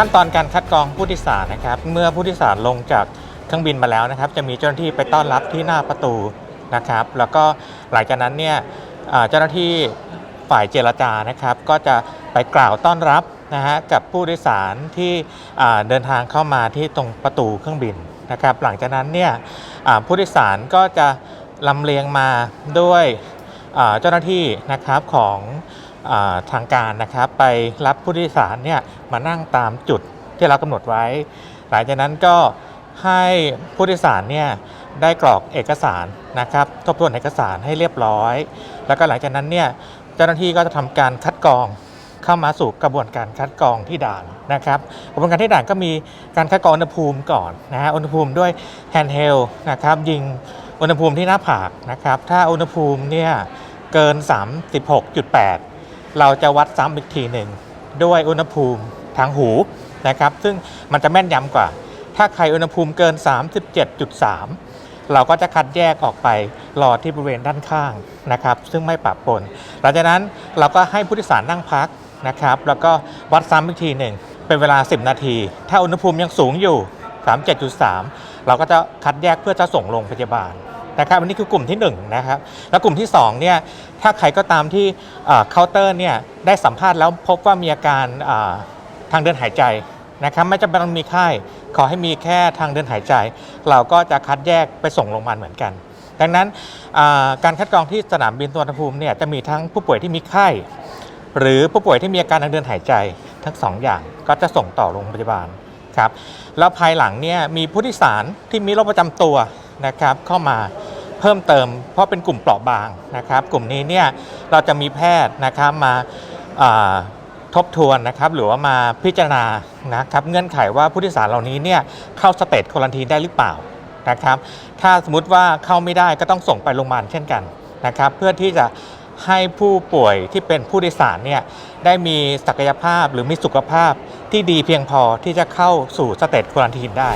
ขั้นตอนการคัดกรองผู้โดยสารนะครับ เมื่อผู้โดยสารลงจากเครื่องบินมาแล้วนะครับ จะมีเจ้าหน้าที่ไปต้อนรับที่หน้าประตูนะครับ แล้วก็หลังจากนั้นเนี่ยเจ้าหน้าที่ฝ่ายเจรจานะครับ ก็จะไปกล่าวต้อนรับนะฮะกับผู้โดยสารที่เดินทางเข้ามาที่ตรงประตูเครื่องบินนะครับ หลังจากนั้นเนี่ยผู้โดยสารก็จะลำเลียงมาด้วยเจ้าหน้าที่นะครับของ ทางการนะครับไปรับผู้โดยสารเนี่ยมานั่งตามจุดที่เรากำหนดไว้ หลังจากนั้นก็ให้ผู้โดยสารเนี่ยได้กรอกเอกสารนะครับทบทวนเอกสารให้เรียบร้อย แล้วก็หลังจากนั้นเนี่ยเจ้าหน้าที่ก็จะทำการคัดกรองเข้ามาสู่กระบวนการคัดกรองที่ด่านนะครับกระบวนการที่ด่านก็มีการคัดกรองอุณหภูมิก่อนนะฮะอุณหภูมิด้วยแฮนด์เฮลนะครับยิงอุณหภูมิที่หน้าผากนะครับถ้าอุณหภูมิเนี่ยเกิน 36.8 เราจะวัดซ้ำอีกทีหนึ่งด้วยอุณหภูมิทางหูนะครับ ซึ่งมันจะแม่นยำกว่า ถ้าใครอุณหภูมิเกิน 37.3 เราก็จะคัดแยกออกไปรอที่บริเวณด้านข้างนะครับ ซึ่งไม่ปะปน หลังจากนั้นเราก็ให้ผู้โดยสารนั่งพักนะครับ แล้วก็วัดซ้ำอีกทีหนึ่งเป็นเวลา 10 นาที ถ้าอุณหภูมิยังสูงอยู่ 37.3 เราก็จะคัดแยกเพื่อจะส่งโรงพยาบาล นะครับอันนี้คือกลุ่มที่1นะครับแล้วกลุ่มที่2เนี่ยถ้าใครก็ตามที่เคาน์เตอร์เนี่ยได้สัมภาษณ์แล้วพบว่ามีอาการทางเดินหายใจนะครับไม่จำเป็นต้องมีไข้ขอให้มีแค่ทางเดินหายใจ เราก็จะคัดแยกไปส่งโรงพยาบาลเหมือนกัน ดังนั้นการคัดกรองที่สนามบินสุวรรณภูมิเนี่ยจะมีทั้งผู้ป่วยที่มีไข้หรือผู้ป่วยที่มีอาการทางเดินหายใจทั้งสองอย่างก็จะส่งต่อโรงพยาบาลครับแล้วภายหลังเนี่ยมีผู้โดยสารที่มีโรคประจำตัวนะครับเข้ามา เพิ่มเติม เพราะเป็นกลุ่มเปราะบางนะครับ กลุ่มนี้เนี่ยเราจะมีแพทย์นะครับมาาทบทวนนะครับหรือว่ามาพิจารณานะครับเงื่อนไขว่าผู้โดยสารเหล่านี้เนี่ยเข้าสเตจควอลันทีได้หรือเปล่านะครับ ถ้าสมมติว่าเข้าไม่ได้ก็ต้องส่งไปโรงพยาบาลเช่นกันนะครับ เพื่อที่จะให้ผู้ป่วยที่เป็นผู้โดยสารเนี่ยได้มีศักยภาพหรือมีสุขภาพที่ดีเพียงพอที่จะเข้าสู่สเตจควอลันทีนได้